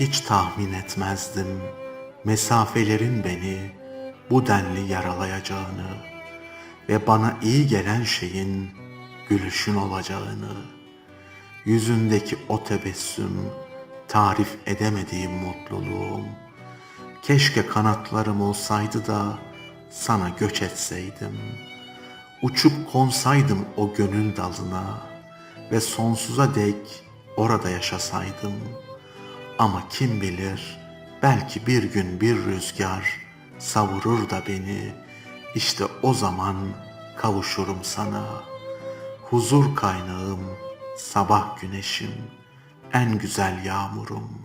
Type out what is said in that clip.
Hiç tahmin etmezdim mesafelerin beni bu denli yaralayacağını ve bana iyi gelen şeyin gülüşün olacağını. Yüzündeki o tebessüm tarif edemediğim mutluluğum. Keşke kanatlarım olsaydı da sana göç etseydim. Uçup konsaydım o gönül dalına ve sonsuza dek orada yaşasaydım. Ama kim bilir belki bir gün bir rüzgar savurur da beni. İşte o zaman kavuşurum sana. Huzur kaynağım, sabah güneşim, en güzel yağmurum.